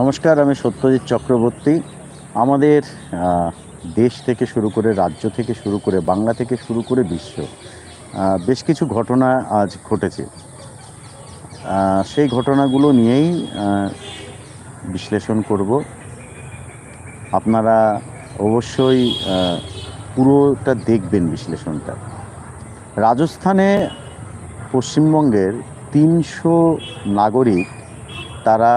নমস্কার, আমি সত্যজিৎ চক্রবর্তী। আমাদের দেশ থেকে শুরু করে রাজ্য থেকে শুরু করে বাংলা থেকে শুরু করে বিশ্ব বেশ কিছু ঘটনা আজ ঘটেছে। সেই ঘটনাগুলো নিয়েই বিশ্লেষণ করব। আপনারা অবশ্যই পুরোটা দেখবেন বিশ্লেষণটা। রাজস্থানে পশ্চিমবঙ্গের তিনশো নাগরিক, তারা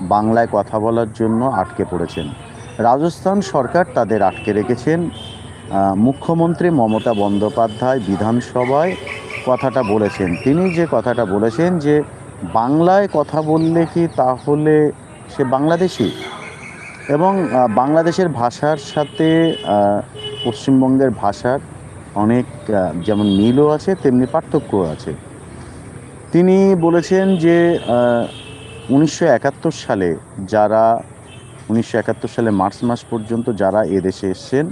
বাংলায় কথা বলার জন্য আটকে পড়েছেন। রাজস্থান সরকার তাদের আটকে রেখেছেন। মুখ্যমন্ত্রী মমতা বন্দ্যোপাধ্যায় বিধানসভায় কথাটা বলেছেন। তিনি যে কথাটা বলেছেন যে, বাংলায় কথা বললে কি তাহলে সে বাংলাদেশি? এবং বাংলাদেশের ভাষার সাথে পশ্চিমবঙ্গের ভাষার অনেক যেমন মিলও আছে, তেমনি পার্থক্যও আছে। তিনি বলেছেন যে উনিশশো একাত্তর সালে যারা, উনিশশো একাত্তর সালে মার্চ মাস পর্যন্ত যারা এদেশে এসছেন,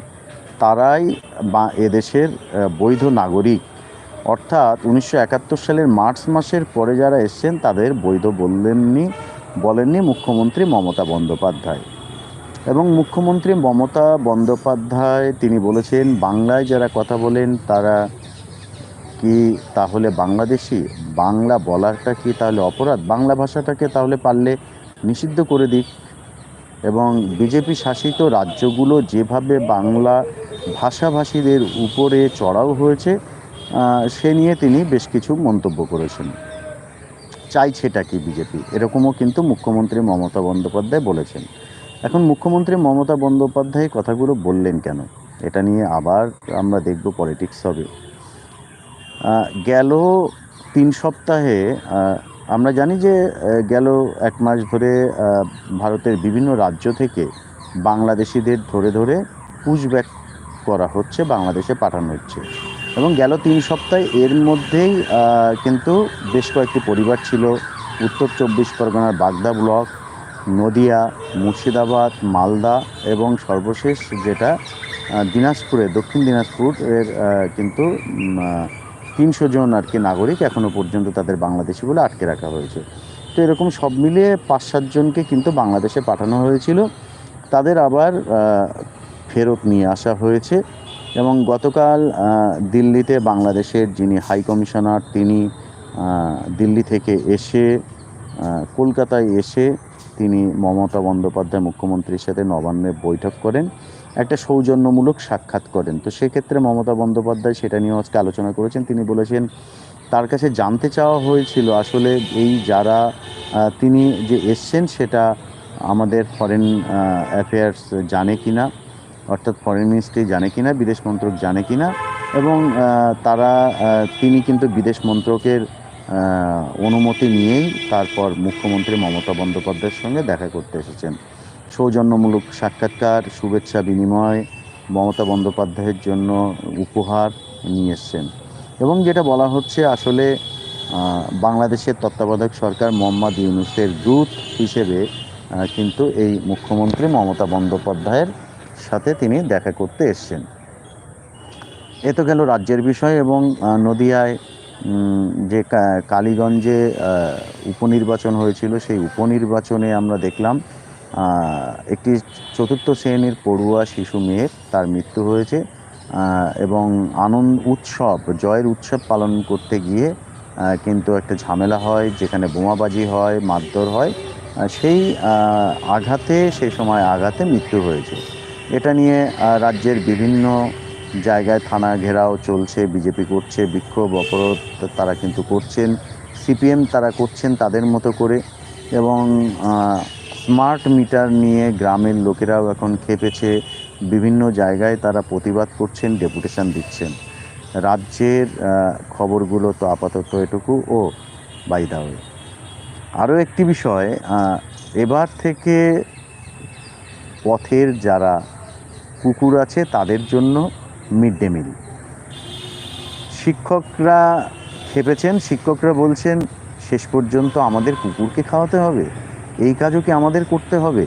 তারাই বা এদেশের বৈধ নাগরিক। অর্থাৎ উনিশশো একাত্তর সালের মার্চ মাসের পরে যারা এসছেন, তাদের বৈধ বললেননি, বলেননি মুখ্যমন্ত্রী মমতা বন্দ্যোপাধ্যায়। এবং মুখ্যমন্ত্রী মমতা বন্দ্যোপাধ্যায়, তিনি বলেছেন, বাংলায় যারা কথা বলেন, তারা কি তাহলে বাংলাদেশি? বাংলা বলারটা কি তাহলে অপরাধ? বাংলা ভাষাটাকে তাহলে পারলে নিষিদ্ধ করে দিক। এবং বিজেপি শাসিত রাজ্যগুলো যেভাবে বাংলা ভাষাভাষীদের উপরে চড়াও হয়েছে সে নিয়ে তিনি বেশ কিছু মন্তব্য করেছেন। চাইছেটা কি বিজেপি? এরকমও কিন্তু মুখ্যমন্ত্রী মমতা বন্দ্যোপাধ্যায় বলেছেন। এখন মুখ্যমন্ত্রী মমতা বন্দ্যোপাধ্যায় কথাগুলো বললেন কেন? এটা নিয়ে আবার আমরা দেখব পলিটিক্স হবে। গেল তিন সপ্তাহে আমরা জানি যে গেল এক মাস ধরে ভারতের বিভিন্ন রাজ্য থেকে বাংলাদেশিদের ধরে ধরে পুশব্যাক করা হচ্ছে, বাংলাদেশে পাঠানো হচ্ছে। এবং গেল তিন সপ্তাহে এর মধ্যেই কিন্তু বেশ কয়েকটি পরিবার ছিল। উত্তর চব্বিশ পরগনার বাগদা ব্লক, নদিয়া, মুর্শিদাবাদ, মালদা এবং সর্বশেষ যেটা দিনাজপুরে, দক্ষিণ দিনাজপুর এর কিন্তু তিনশো জন আর কি নাগরিক এখনও পর্যন্ত তাদের বাংলাদেশি বলে আটকে রাখা হয়েছে। তো এরকম সব মিলিয়ে পাঁচ সাতজনকে কিন্তু বাংলাদেশে পাঠানো হয়েছিল। তাদের আবার ফেরত নিয়ে আসা হয়েছে এবং গতকাল দিল্লিতে বাংলাদেশের যিনি হাই কমিশনার, তিনি দিল্লি থেকে এসে কলকাতায় এসে তিনি মমতা বন্দ্যোপাধ্যায় মুখ্যমন্ত্রীর সাথে নবান্নে বৈঠক করেন, একটা সৌজন্যমূলক সাক্ষাৎ করেন। তো সেক্ষেত্রে মমতা বন্দ্যোপাধ্যায় সেটা নিয়েও আজকে আলোচনা করেছেন। তিনি বলেছেন, তার কাছে জানতে চাওয়া হয়েছিল আসলে এই যারা তিনি যে এসছেন সেটা আমাদের ফরেন অ্যাফেয়ার্স জানে কি না অর্থাৎ ফরেন মিনিস্ট্রি জানে কি না বিদেশ মন্ত্রক জানে কিনা, এবং তারা তিনি কিন্তু বিদেশ মন্ত্রকের অনুমতি নিয়েই তারপর মুখ্যমন্ত্রী মমতা বন্দ্যোপাধ্যায়ের সঙ্গে দেখা করতে এসেছেন। সৌজন্যমূলক সাক্ষাৎকার, শুভেচ্ছা বিনিময় মমতা বন্দ্যোপাধ্যায়ের জন্য উপহার নিয়ে এসছেন। এবং যেটা বলা হচ্ছে, আসলে বাংলাদেশের তত্ত্বাবধায়ক সরকার মোহাম্মদ ইউনুসের দূত হিসেবে কিন্তু এই মুখ্যমন্ত্রী মমতা বন্দ্যোপাধ্যায়ের সাথে তিনি দেখা করতে এসছেন। এ তো গেল রাজ্যের বিষয় এবং নদিয়ায় যে কালীগঞ্জে উপনির্বাচন হয়েছিল, সেই উপনির্বাচনে আমরা দেখলাম একটি চতুর্থ শ্রেণির পড়ুয়া শিশু মেয়ের তার মৃত্যু হয়েছে এবং আনন্দ উৎসব, জয়ের উৎসব পালন করতে গিয়ে কিন্তু একটা ঝামেলা হয়, যেখানে বোমাবাজি হয়, মারধর হয় সেই আঘাতে, সেই সময় আঘাতে মৃত্যু হয়েছে। এটা নিয়ে রাজ্যের বিভিন্ন জায়গায় থানা ঘেরাও চলছে, বিজেপি করছে, বিক্ষোভ অবরোধ তারা কিন্তু করছেন, সিপিএম তারা করছেন তাদের মতো করে এবং স্মার্ট মিটার নিয়ে গ্রামের লোকেরাও এখন খেপেছে, বিভিন্ন জায়গায় তারা প্রতিবাদ করছেন, ডেপুটেশন দিচ্ছেন। রাজ্যের খবরগুলো তো আপাতত এটুকু ও, বাই দা ওয়ে। আরও একটি বিষয় এবার থেকে পথের যারা কুকুর আছে তাদের জন্য মিড ডে মিল। শিক্ষকরা খেপেছেন, শিক্ষকরা বলছেন, শেষ পর্যন্ত আমাদের কুকুরকে খাওয়াতে হবে, এই কাজও কি আমাদের করতে হবে?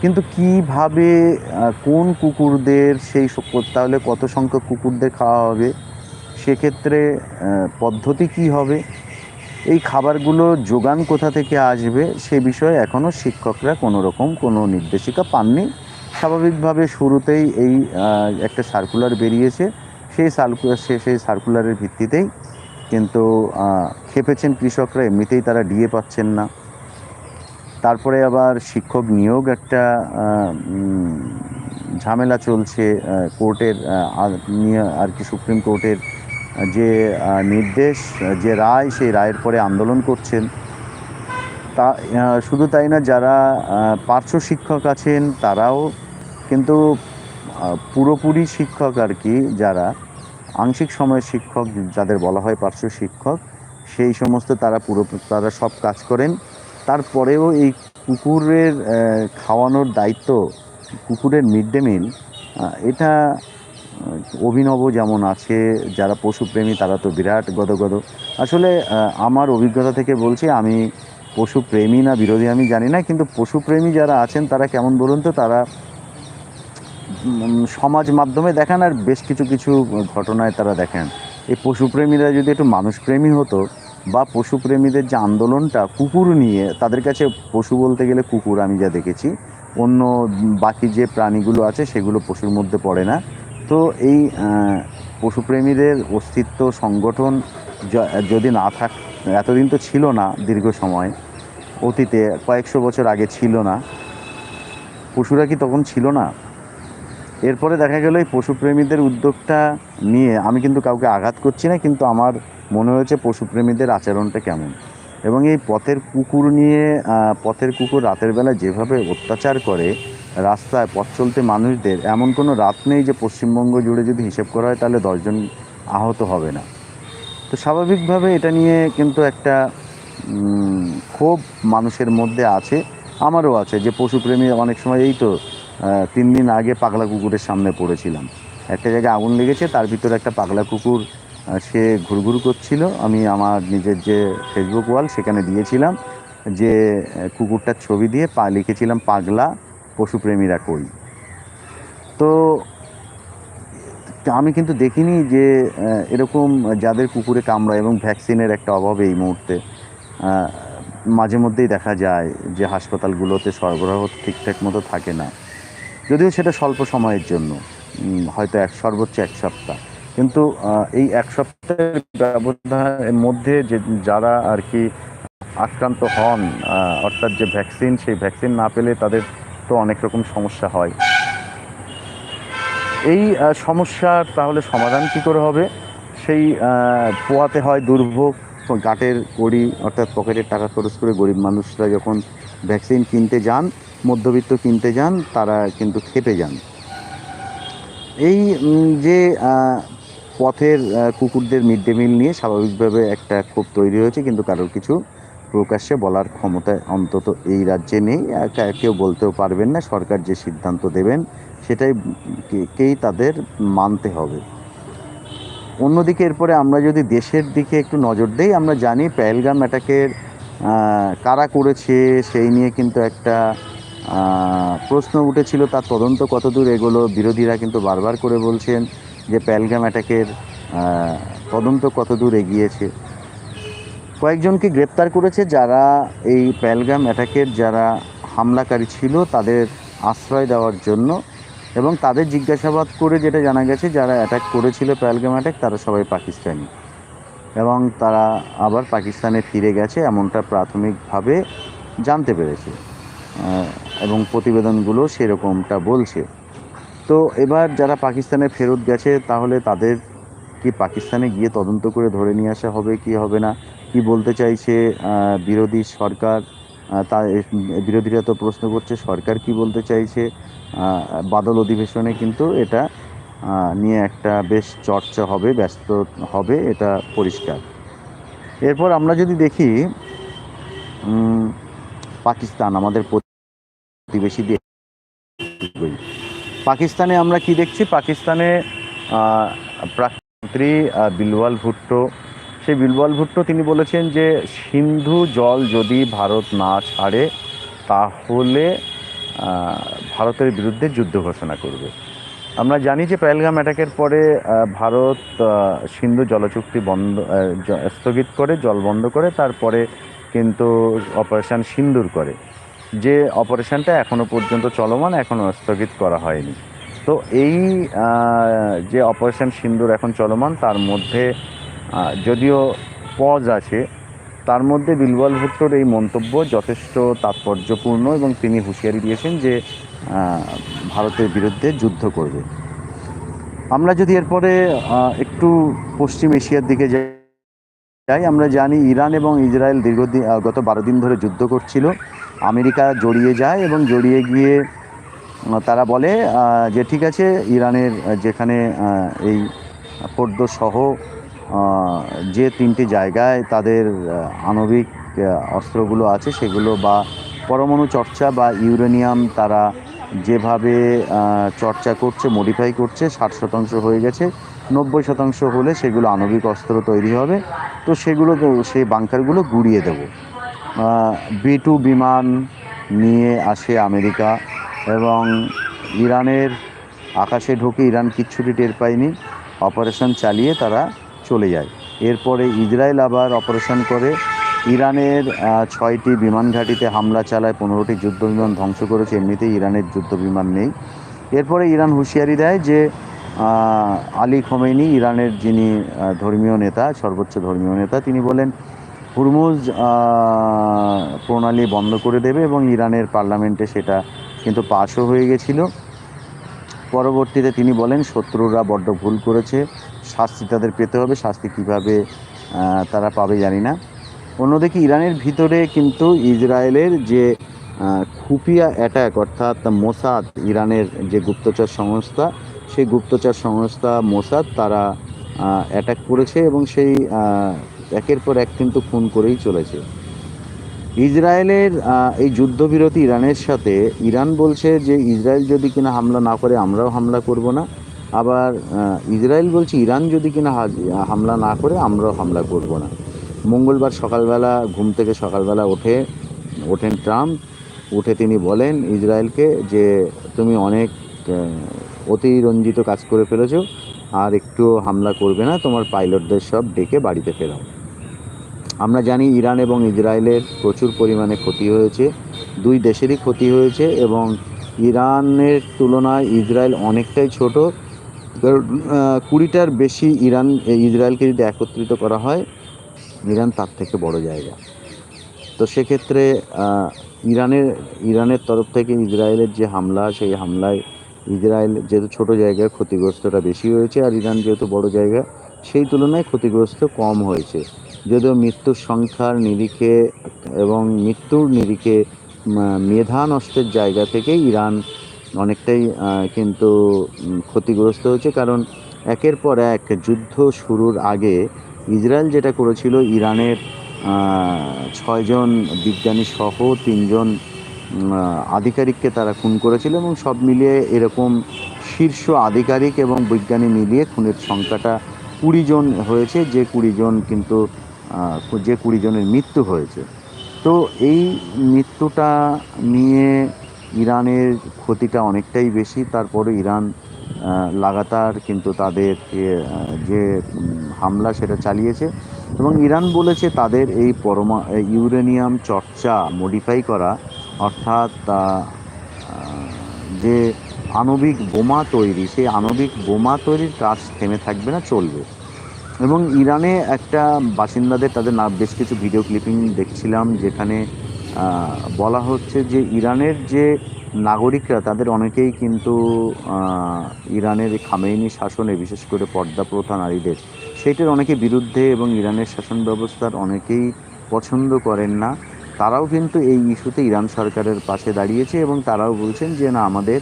কিন্তু কীভাবে কোন কুকুরদের সেই তাহলে কত সংখ্যক কুকুরদের খাওয়া হবে? সেক্ষেত্রে পদ্ধতি কি হবে? এই খাবারগুলো যোগান কোথা থেকে আসবে? সে বিষয়ে এখনও শিক্ষকরা কোনো রকম কোনো নির্দেশিকা পাননি। স্বাভাবিকভাবে শুরুতেই এই একটা সার্কুলার বেরিয়েছে। সেই সার্কুলার সেই সার্কুলারের ভিত্তিতেই কিন্তু খেপেছেন কৃষকরা, এমনিতেই তারা ডিএ পাচ্ছেন না। তারপরে আবার শিক্ষক নিয়োগ একটা ঝামেলা চলছে কোর্টের নিয়ে আর কি সুপ্রিম কোর্টের যে নির্দেশ, যে রায়, সেই রায়ের পরে আন্দোলন করছেন। তা শুধু তাই না, যারা পার্শ্ব শিক্ষক আছেন, তারাও কিন্তু পুরোপুরি শিক্ষক আর কি যারা, আংশিক সময়ের শিক্ষক যাদের বলা হয় পার্শ্ব শিক্ষক, সেই সমস্ত তারা পুরো, তারা সব কাজ করেন। তারপরেও এই কুকুরের খাওয়ানোর দায়িত্ব, কুকুরের মিড ডে মিল এটা অভিনব যেমন আছে, যারা পশুপ্রেমী তারা তো বিরাট গদগদ। আসলে আমার অভিজ্ঞতা থেকে বলছি, আমি পশুপ্রেমী না বিরোধী আমি জানি না, কিন্তু পশুপ্রেমী যারা আছেন তারা কেমন বলুন তো, তারা সমাজ মাধ্যমে দেখান আর বেশ কিছু কিছু ঘটনায় তারা দেখেন। এই পশুপ্রেমীরা যদি একটু মানুষপ্রেমী হতো বা পশুপ্রেমীদের যে আন্দোলনটা, কুকুর নিয়ে, তাদের কাছে পশু বলতে গেলে কুকুর আমি যা দেখেছি, অন্য বাকি যে প্রাণীগুলো আছে সেগুলো পশুর মধ্যে পড়ে না। তো এই পশুপ্রেমীদের অস্তিত্ব সংগঠন যদি না থাক, এতদিন তো ছিল না দীর্ঘ সময়, অতীতে কয়েকশো বছর আগে ছিল না। পশুরা কি তখন ছিল না? এরপরে দেখা গেল এই পশুপ্রেমীদের উদ্যোগটা নিয়ে আমি কিন্তু কাউকে আঘাত করছি না, কিন্তু আমার মনে হয়েছে পশুপ্রেমীদের আচরণটা কেমন। এবং এই পথের কুকুর নিয়ে পথের কুকুর রাতের বেলা যেভাবে অত্যাচার করে, রাস্তায় পথ চলতে মানুষদের, এমন কোনো রাত নেই যে পশ্চিমবঙ্গ জুড়ে যদি হিসেব করা হয় তাহলে দশজন আহত হবে না। তো স্বাভাবিকভাবে এটা নিয়ে কিন্তু একটা ক্ষোভ মানুষের মধ্যে আছে, আমারও আছে যে পশুপ্রেমী অনেক সময় এই তো তিন দিন আগে পাগলা কুকুরের সামনে পড়েছিলাম। একটা জায়গায় আগুন লেগেছে, তার ভিতরে একটা পাগলা কুকুর সে ঘুরঘুর করছিল। আমি আমার নিজের যে ফেসবুক ওয়াল সেখানে দিয়েছিলাম যে কুকুরটার ছবি দিয়ে পা লিখেছিলাম, পাগলা পশুপ্রেমীরা কই? তো আমি কিন্তু দেখিনি যে এরকম যাদের কুকুরে কামড়ায় এবং ভ্যাকসিনের একটা অভাব এই মুহূর্তে মাঝে মধ্যেই দেখা যায় যে হাসপাতালগুলোতে সরবরাহ ঠিকঠাক মতো থাকে না। যদিও সেটা স্বল্প সময়ের জন্য হয়তো এক, সর্বোচ্চ এক সপ্তাহ। কিন্তু এই এক সপ্তাহের ব্যবধানের মধ্যে যে যারা আর কি আক্রান্ত হন অর্থাৎ যে ভ্যাকসিন, সেই ভ্যাকসিন না পেলে তাদের তো অনেক রকম সমস্যা হয়। এই সমস্যার তাহলে সমাধান কি করে হবে? সেই পোয়াতে হয় দুর্ভোগ গাটের কড়ি অর্থাৎ পকেটের টাকা খরচ করে গরিব মানুষরা যখন ভ্যাকসিন কিনতে যান, মধ্যবিত্ত কিনতে যান, তারা কিন্তু খেপে যান। এই যে পথের কুকুরদের মিড ডে মিল নিয়ে স্বাভাবিকভাবে একটা ক্ষোভ তৈরি হয়েছে, কিন্তু কারোর কিছু প্রকাশ্যে বলার ক্ষমতা অন্তত এই রাজ্যে নেই। কেউ বলতেও পারবেন না, সরকার যে সিদ্ধান্ত দেবেন, সেটাই কেই তাদের মানতে হবে। অন্যদিকে এরপরে আমরা যদি দেশের দিকে একটু নজর দেই, আমরা জানি পেহেলগাম অ্যাটাকের কারা করেছে সেই নিয়ে কিন্তু একটা প্রশ্ন উঠেছিল। তার তদন্ত কতদূর এগোলো বিরোধীরা কিন্তু বারবার করে বলছেন যে পেহেলগাম অ্যাটাকের তদন্ত কতদূর এগিয়েছে। কয়েকজনকে গ্রেপ্তার করেছে যারা এই পেহেলগাম অ্যাটাকের যারা হামলাকারী ছিল, তাদের আশ্রয় দেওয়ার জন্য। এবং তাদের জিজ্ঞাসাবাদ করে যেটা জানা গেছে, যারা অ্যাটাক করেছিল পেহেলগাম অ্যাটাক তারা সবাই পাকিস্তানি। এবং তারা আবার পাকিস্তানে ফিরে গেছে, এমনটা প্রাথমিকভাবে জানতে পেরেছে। এবং প্রতিবেদনগুলো সেরকমটা বলছে। তো এবার যারা পাকিস্তানে ফেরত গেছে, তাহলে তাদের কি পাকিস্তানে গিয়ে তদন্ত করে ধরে নিয়ে আসা হবে, কি হবে না? কি বলতে চাইছে বিরোধী সরকার? তা বিরোধীরা তো প্রশ্ন করছে সরকার কি বলতে চাইছে? বাদল অধিবেশনে কিন্তু এটা নিয়ে একটা বেশ চর্চা হবে ব্যস্ত হবে এটা পরিষ্কার। এরপর আমরা যদি দেখি পাকিস্তান আমাদের প্রতিবেশী দেশ পাকিস্তানে আমরা কি দেখছি? পাকিস্তানে আহ, প্রাক্তমন্ত্রী বিলওয়াল ভুট্টো সেই বিলওয়াল ভুট্টো তিনি বলেছেন যে, সিন্ধু জল যদি ভারত না ছাড়ে, তাহলে ভারতের বিরুদ্ধে যুদ্ধ ঘোষণা করবে। আমরা জানি যে পেহেলগাম অ্যাটাকের পরে ভারত সিন্ধু জলচুক্তি বন্ধ স্থগিত করে, জল বন্ধ করে, তারপরে কিন্তু অপারেশন সিন্দুর করে। যে অপারেশনটা এখনও পর্যন্ত চলমান এখনও স্থগিত করা হয়নি। তো এই যে অপারেশন সিন্দুর এখন চলমান, তার মধ্যে যদিও পজ আছে, তার মধ্যে বিলবল ভুট্টোর এই মন্তব্য যথেষ্ট তাৎপর্যপূর্ণ এবং তিনি হুঁশিয়ারি দিয়েছেন যে ভারতের বিরুদ্ধে যুদ্ধ করবে। আমরা যদি এরপরে একটু পশ্চিম এশিয়ার দিকে যাই আমরা জানি ইরান এবং ইসরায়েল দীর্ঘদিন গত বারো দিন ধরে যুদ্ধ করছিল। আমেরিকা জড়িয়ে যায় এবং জড়িয়ে গিয়ে তারা বলে যে ঠিক আছে, ইরানের যেখানে এই ফোর্দ সহ যে তিনটি জায়গায় তাদের আণবিক অস্ত্রগুলো আছে সেগুলো বা পরমাণু চর্চা বা ইউরেনিয়াম তারা যেভাবে চর্চা করছে মডিফাই করছে, ষাট শতাংশ হয়ে গেছে, নব্বই শতাংশ হলে সেগুলো আণবিক অস্ত্র তৈরি হবে। তো সেগুলো সেই বাংকারগুলো গুড়িয়ে দেবো। বি টু বিমান নিয়ে আসে আমেরিকা এবং ইরানের আকাশে ঢুকে ইরান কিচ্ছুটি টের পায়নি। অপারেশন চালিয়ে তারা চলে যায়। এরপরে ইসরায়েল আবার অপারেশন করে। ইরানের ছয়টি বিমান ঘাঁটিতে হামলা চালায়, পনেরোটি যুদ্ধ বিমান ধ্বংস করেছে। এমনিতেই ইরানের যুদ্ধ বিমান নেই। এরপরে ইরান হুঁশিয়ারি দেয় যে আলী খোমেনি ইরানের যিনি ধর্মীয় নেতা, সর্বোচ্চ ধর্মীয় নেতা, তিনি বলেন, হুরমুজ প্রণালী বন্ধ করে দেবে এবং ইরানের পার্লামেন্টে সেটা কিন্তু পাশও হয়ে গেছিল। পরবর্তীতে তিনি বলেন, শত্রুরা বড্ড ভুল করেছে, শাস্তি তাদের পেতে হবে, শাস্তি কীভাবে তারা পাবে জানি না। অন্যদিকে ইরানের ভিতরে কিন্তু ইসরায়েলের যে খুফিয়া অ্যাটাক অর্থাৎ মোসাদ, ইরানের যে গুপ্তচর সংস্থা, সেই গুপ্তচর সংস্থা মোসাদ তারা অ্যাটাক করেছে এবং সেই একের পর এক কিন্তু খুন করেই চলেছে। ইসরায়েলের এই যুদ্ধবিরতি ইরানের সাথে, ইরান বলছে যে ইসরায়েল যদি কিনা হামলা না করে আমরাও হামলা করব না। আবার ইসরায়েল বলছে ইরান যদি কিনা হামলা না করে আমরাও হামলা করব না। মঙ্গলবার সকালবেলা, ঘুম থেকে সকালবেলা ওঠে, ওঠেন ট্রাম্প। উঠে তিনি বলেন ইসরায়েলকে যে তুমি অনেক অতিরঞ্জিত কাজ করে ফেলেছো, আর একটু হামলা করবে না, তোমার পাইলটদের সব ডেকে বাড়িতে ফেরাও। আমরা জানি ইরান এবং ইসরায়েলের প্রচুর পরিমাণে ক্ষতি হয়েছে। দুই দেশেরই ক্ষতি হয়েছে এবং ইরানের তুলনায় ইসরায়েল অনেকটাই ছোট। কুড়িটার বেশি ইরান ইসরায়েলকে যদি একত্রিত করা হয়, ইরান তার থেকে বড় জায়গা। তো সেক্ষেত্রে ইরানের ইরানের তরফ থেকে ইসরায়েলের যে হামলা, সেই হামলায় ইসরায়েল যেহেতু ছোট জায়গায় ক্ষতিগ্রস্তটা বেশি হয়েছে, আর ইরান যেহেতু বড় জায়গা, সেই তুলনায় ক্ষতিগ্রস্ত কম হয়েছে। যদিও মৃত্যুর সংখ্যার নিরিখে এবং মৃত্যুর নিরিখে মেধা নষ্টের জায়গা থেকে ইরান অনেকটাই কিন্তু ক্ষতিগ্রস্ত হয়েছে। কারণ একের পর এক যুদ্ধ শুরুর আগে ইসরায়েল যেটা করেছিল, ইরানের ছয়জন বিজ্ঞানী সহ তিনজন আধিকারিককে তারা খুন করেছিল এবং সব মিলিয়ে এরকম শীর্ষ আধিকারিক এবং বিজ্ঞানী মিলিয়ে খুনের সংখ্যাটা কুড়ি জন হয়েছে, যে কুড়ি জন কিন্তু যে কুড়ি জনের মৃত্যু হয়েছে। তো এই মৃত্যুটা নিয়ে ইরানের ক্ষতিটা অনেকটাই বেশি, তারপরে ইরান লাগাতার কিন্তু তাদের যে হামলা সেটা চালিয়েছে এবং ইরান বলেছে তাদের এই পরমা ইউরেনিয়াম চর্চা মডিফাই করা, অর্থাৎ যে আণবিক বোমা তৈরি, সেই আণবিক বোমা তৈরির কাজ থেমে থাকবে না, চলবে। এবং ইরানে একটা বাসিন্দাদের, তাদের না, বেশ কিছু ভিডিও ক্লিপিং দেখছিলাম যেখানে বলা হচ্ছে যে ইরানের যে নাগরিকরা, তাদের অনেকেই কিন্তু ইরানের খামেইনি শাসনে, বিশেষ করে পর্দা প্রথা নারীদের, সেইটার অনেকে বিরুদ্ধে এবং ইরানের শাসন ব্যবস্থার অনেকেই পছন্দ করেন না। তারাও কিন্তু এই ইস্যুতে ইরান সরকারের পাশে দাঁড়িয়েছে এবং তারাও বলছেন যে, না, আমাদের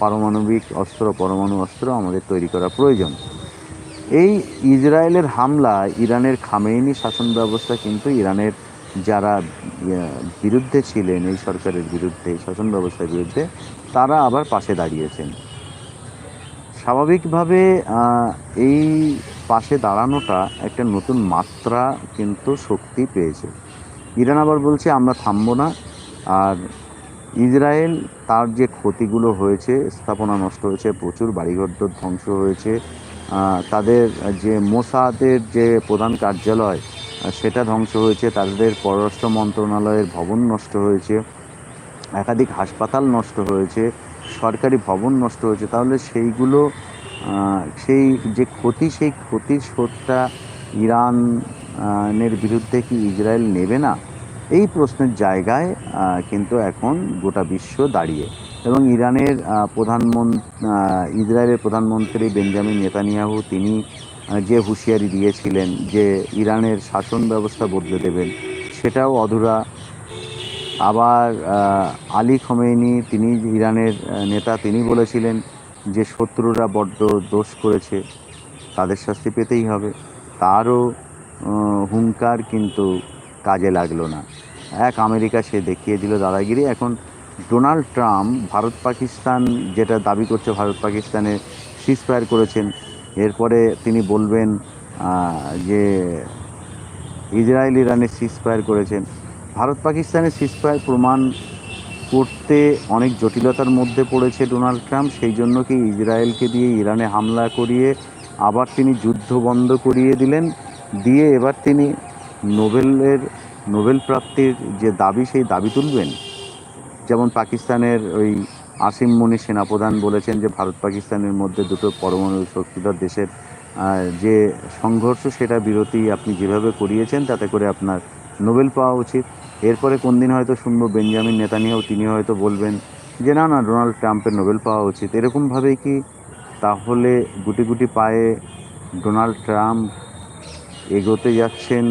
পারমাণবিক অস্ত্র, পরমাণু অস্ত্র আমাদের তৈরি করা প্রয়োজন। এই ইসরায়েলের হামলা ইরানের খামেইনি শাসন ব্যবস্থা কিন্তু ইরানের যারা বিরুদ্ধে ছিলেন, এই সরকারের বিরুদ্ধে, শাসন ব্যবস্থার বিরুদ্ধে, তারা আবার পাশে দাঁড়িয়েছেন। স্বাভাবিকভাবে এই পাশে দাঁড়ানোটা একটা নতুন মাত্রা কিন্তু শক্তি পেয়েছে। ইরান আবার বলছে, আমরা থামবো না। আর ইসরায়েল তার যে ক্ষতিগুলো হয়েছে, স্থাপনা নষ্ট হয়েছে, প্রচুর বাড়িঘর ধ্বংস হয়েছে তাদের যে মোসাদের যে প্রধান কার্যালয় সেটা ধ্বংস হয়েছে, তাদের পররাষ্ট্র মন্ত্রণালয়ের ভবন নষ্ট হয়েছে, একাধিক হাসপাতাল নষ্ট হয়েছে, সরকারি ভবন নষ্ট হয়েছে। তাহলে সেইগুলো সেই যে ক্ষতি, সেই ক্ষতির শোধটা ইরানের বিরুদ্ধে কি ইসরায়েল নেবে না? এই প্রশ্নের জায়গায় কিন্তু এখন গোটা বিশ্ব দাঁড়িয়ে। এবং ইরানের প্রধানমন্ত্রী ইসরায়েলের প্রধানমন্ত্রী বেঞ্জামিন নেতানিয়াহু তিনি যে হুঁশিয়ারি দিয়েছিলেন যে ইরানের শাসন ব্যবস্থা বদলে দেবেন, সেটাও অধুরা। আবার আলী খমেইনি তিনি, ইরানের নেতা তিনি বলেছিলেন যে শত্রুরা বড্ড দোষ করেছে, তাদের শাস্তি পেতেই হবে। তারও হুঙ্কার কিন্তু কাজে লাগল না। এক আমেরিকা সে দেখিয়ে দিল, দাদাগিরি, এখন ডোনাল্ড ট্রাম্প ভারত পাকিস্তান যেটা দাবি করছে ভারত পাকিস্তানে সিজফায়ার করেছেন, এরপরে তিনি বলবেন যে ইসরায়েল ইরানে সিজফায়ার করেছেন। ভারত পাকিস্তানের সিজফায়ার প্রমাণ করতে অনেক জটিলতার মধ্যে পড়েছে ডোনাল্ড ট্রাম্প, সেই জন্য কি ইসরায়েলকে দিয়ে ইরানে হামলা করিয়ে আবার তিনি যুদ্ধ বন্ধ করিয়ে দিলেন? দিয়ে এবার তিনি নোবেলের, নোবেল প্রাপ্তির যে দাবি, সেই দাবি তুলবেন? যেমন পাকিস্তানের ওই আসিম মনি সেনাপ্রধান বলেছেন যে ভারত পাকিস্তানের মধ্যে দুটো পরমাণু শক্তিধর দেশের যে সংঘর্ষ সেটা বিরতি আপনি যেভাবে করিয়েছেন তাতে করে আপনার নোবেল পাওয়া উচিত। এরপরে কোন দিন হয়তো শুনব বেঞ্জামিন নেতানিয়াহু তিনি হয়তো বলবেন যে না না, ডোনাল্ড ট্রাম্পের নোবেল পাওয়া উচিত। এরকমভাবেই কি তাহলে গুটি গুটি পায়ে ডোনাল্ড ট্রাম্প এগোতে যাচ্ছেন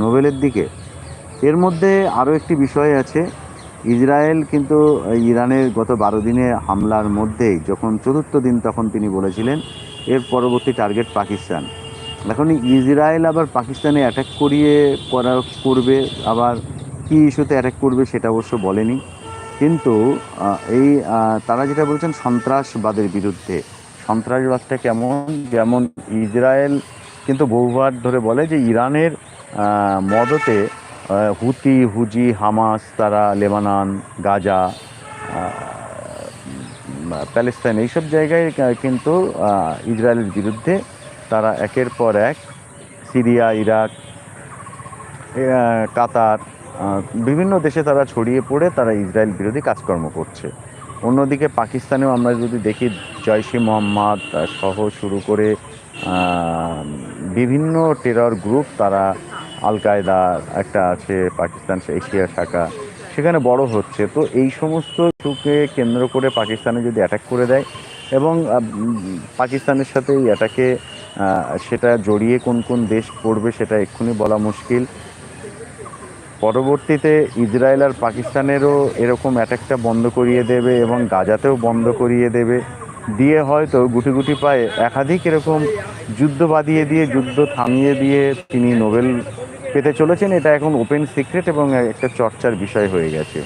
নোবেলের দিকে? এর মধ্যে আরও একটি বিষয় আছে ইসরায়েল কিন্তু ইরানের গত বারো দিনে হামলার মধ্যেই, যখন চতুর্থ দিন তখন তিনি বলেছিলেন, এর পরবর্তী টার্গেট পাকিস্তান। এখন ইসরায়েল আবার পাকিস্তানে অ্যাটাক করিয়ে করা করবে, আবার কী ইস্যুতে অ্যাটাক করবে সেটা অবশ্য বলেনি। কিন্তু এই তারা যেটা বলছেন সন্ত্রাসবাদের বিরুদ্ধে, সন্ত্রাসবাদটা কেমন? যেমন ইসরায়েল কিন্তু বহুবার ধরে বলে যে ইরানের মদতে হুতি, হুজি, হামাস, তারা, লেবানন, গাজা প্যালেস্তাইন, এইসব জায়গায় কিন্তু ইসরায়েলের বিরুদ্ধে তারা একের পর এক সিরিয়া, ইরাক কাতার বিভিন্ন দেশে তারা ছড়িয়ে পড়ে, তারা ইসরায়েল বিরোধী কাজকর্ম করছে। অন্যদিকে পাকিস্তানেও আমরা যদি দেখি জয়শি মোহাম্মদ সহ শুরু করে বিভিন্ন টেরর গ্রুপ তারা আল কায়দা একটা আছে, পাকিস্তান এশিয়া শাখা, সেখানে বড় হচ্ছে। তো এই সমস্ত ইস্যুকে কেন্দ্র করে পাকিস্তানে যদি অ্যাটাক করে দেয় এবং পাকিস্তানের সাথে এই অ্যাটাকে সেটা জড়িয়ে কোন কোন দেশ পড়বে সেটা এক্ষুনি বলা মুশকিল। পরবর্তীতে ইসরায়েল আর পাকিস্তানেরও এরকম অ্যাটাকটা বন্ধ করিয়ে দেবে এবং গাজাতেও বন্ধ করিয়ে দেবে। দিয়ে হয়তো গুটি গুটি পায়ে একাধিক এরকম যুদ্ধ বাঁধিয়ে দিয়ে, যুদ্ধ থামিয়ে দিয়ে তিনি নোবেল পেতে চলেছেন। এটা এখন ওপেন সিক্রেট এবং একটা চর্চার বিষয় হয়ে গেছে।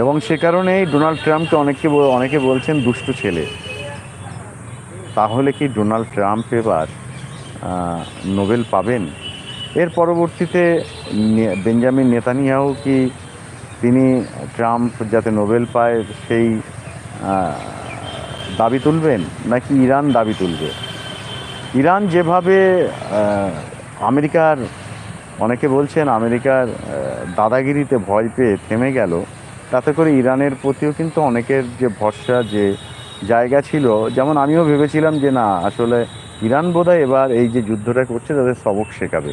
এবং সে কারণেই ডোনাল্ড ট্রাম্পকে অনেকে অনেকে বলছেন দুষ্টু ছেলে। তাহলে কি ডোনাল্ড ট্রাম্প এবার নোবেল পাবেন? এর পরবর্তীতে বেঞ্জামিন নেতানিয়াহু কি তিনি ট্রাম্প যাতে নোবেল পায়, সেই দাবি তুলবেন নাকি ইরান দাবি তুলবে? ইরান যেভাবে আমেরিকার, অনেকে বলছেন আমেরিকার দাদাগিরিতে ভয় পেয়ে থেমে গেল, তাতে করে ইরানের প্রতিও কিন্তু অনেকের যে ভরসা, যে জায়গা ছিল, যেমন আমিও ভেবেছিলাম যে না, আসলে ইরান বোধহয় এবার এই যে যুদ্ধটা করছে, তাদের সবক শেখাবে।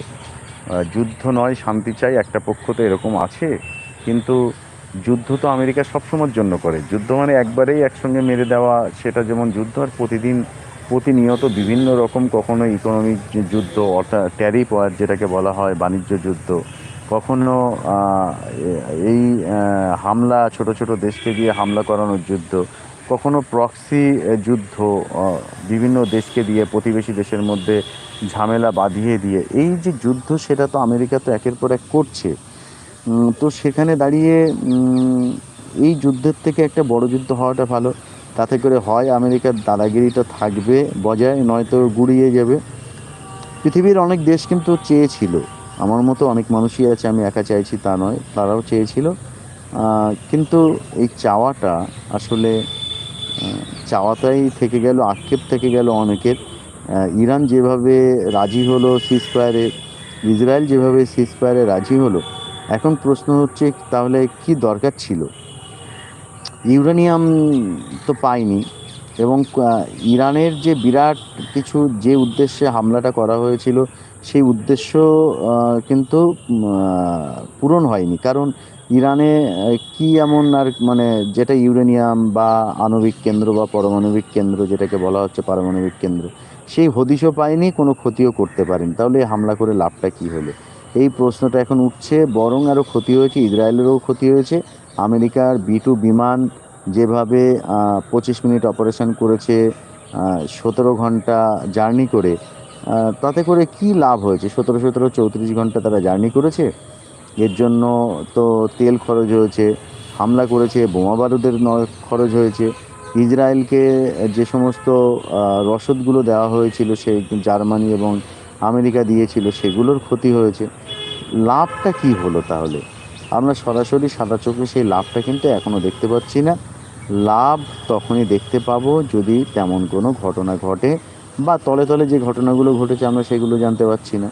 যুদ্ধ নয়, শান্তি চাই, একটা পক্ষ তো এরকম আছে, কিন্তু যুদ্ধ তো আমেরিকা সবসময়ের জন্য করে। যুদ্ধ মানে একবারেই একসঙ্গে মেরে দেওয়া, সেটা যেমন যুদ্ধ, আর প্রতিদিন প্রতিনিয়ত বিভিন্ন রকম কখনো ইকোনমিক যুদ্ধ, অর্থাৎ ট্যারিফ ওয়ার যেটাকে বলা হয়, বাণিজ্য যুদ্ধ। কখনো এই হামলা, ছোট ছোট দেশকে দিয়ে হামলা করানোর যুদ্ধ। কখনো প্রক্সি যুদ্ধ বিভিন্ন দেশকে দিয়ে, প্রতিবেশী দেশের মধ্যে ঝামেলা বাঁধিয়ে দিয়ে। এই যে যুদ্ধ, সেটা তো আমেরিকা তো একের পর এক করছে। তো সেখানে দাঁড়িয়ে এই যুদ্ধের থেকে একটা বড় যুদ্ধ হওয়াটা ভালো। তাতে করে হয় আমেরিকার দাদাগিরিটা থাকবে বজায়, নয়তো গুড়িয়ে যাবে। পৃথিবীর অনেক দেশ কিন্তু চেয়েছিল। আমার মতো অনেক মানুষই আছে, আমি একা চাইছি তা নয়, তারাও চেয়েছিল। কিন্তু এই চাওয়াটা আসলে চাওয়াটাই থেকে গেল, আক্ষেপ থেকে গেল অনেকের। ইরান যেভাবে রাজি হলো সিজফায়ারে ইসরায়েল যেভাবে সিজফায়ারে রাজি হলো এখন প্রশ্ন হচ্ছে, তাহলে কি দরকার ছিল? ইউরেনিয়াম তো পাইনি এবং ইরানের যে বিরাট কিছু যে উদ্দেশ্যে হামলাটা করা হয়েছিল, সেই উদ্দেশ্য কিন্তু পূরণ হয়নি। কারণ ইরানে কি এমন আর মানে যেটা ইউরেনিয়াম বা আণবিক কেন্দ্র বা পারমাণবিক কেন্দ্র, যেটাকে বলা হচ্ছে পারমাণবিক কেন্দ্র, সেই হদিশও পায়নি, কোনো ক্ষতিও করতে পারেনি। তাহলে হামলা করে লাভটা কি হলো? এই প্রশ্নটা এখন উঠছে, বরং আরও ক্ষতি হয়েছে, ইসরায়েলেরও ক্ষতি হয়েছে। আমেরিকার বি টু বিমান যেভাবে পঁচিশ মিনিট অপারেশন করেছে সতেরো ঘণ্টা জার্নি করে তাতে করে কি লাভ হয়েছে? সতেরো সতেরো, চৌত্রিশ ঘণ্টা তারা জার্নি করেছে। এর জন্য তো তেল খরচ হয়েছে, হামলা করেছে, বোমা বারুদের খরচ হয়েছে। ইসরায়েলকে যে সমস্ত রসদগুলো দেওয়া হয়েছিল সেই জার্মানি এবং আমেরিকা দিয়েছিল, সেগুলোর ক্ষতি হয়েছে। লাভটা কি হলো তাহলে? আমরা সরাসরি সাদা চোখে সেই লাভটা কিন্তু এখনও দেখতে পাচ্ছি না। লাভ তখনই দেখতে পাবো যদি তেমন কোনো ঘটনা ঘটে বা তলে তলে যে ঘটনাগুলো ঘটেছে আমরা সেগুলো জানতে পারছি না।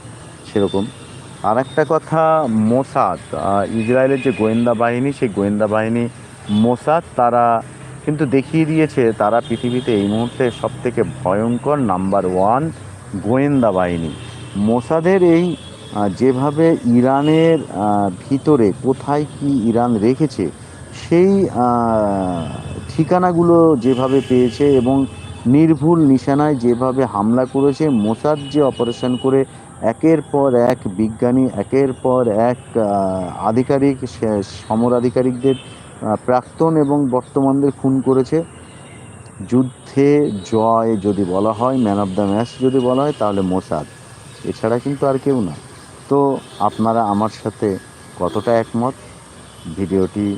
সেরকম। আর একটা কথা, মোসাদ। ইসরায়েলের যে গোয়েন্দা বাহিনী, সেই গোয়েন্দা বাহিনী মোসাদ, তারা কিন্তু দেখিয়ে দিয়েছে, তারা পৃথিবীতে এই মুহূর্তে সব থেকে ভয়ঙ্কর নাম্বার ওয়ান গোয়েন্দা বাহিনী। মোসাদের এই যেভাবে ইরানের ভিতরে কোথায় কি ইরান রেখেছে, সেই ঠিকানাগুলো যেভাবে পেয়েছে এবং নির্ভুল নিশানায় যেভাবে হামলা করেছে, মোসাদ যে অপারেশন করে একের পর এক বিজ্ঞানী, একের পর এক আধিকারিক, সে- সমর আধিকারিকদের প্রাক্তন এবং বর্তমানদের খুন করেছে। যুদ্ধে জয় যদি বলা হয় ম্যান অফ দ্য ম্যাচ যদি বলা হয়, তাহলে মোসাদ। এছাড়া কিন্তু আর কেউ না। তো আপনারা আমার সাথে কতটা একমত? ভিডিওটি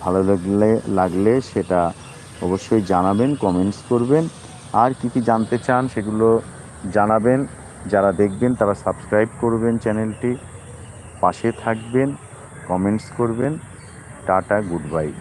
ভালো লাগলে লাগলে সেটা অবশ্যই জানাবেন, কমেন্টস করবেন। আর কি কি জানতে চান সেগুলো জানাবেন। যারা দেখবেন তারা সাবস্ক্রাইব করবেন চ্যানেলটি। পাশে থাকবেন, কমেন্টস করবেন। Tata, goodbye.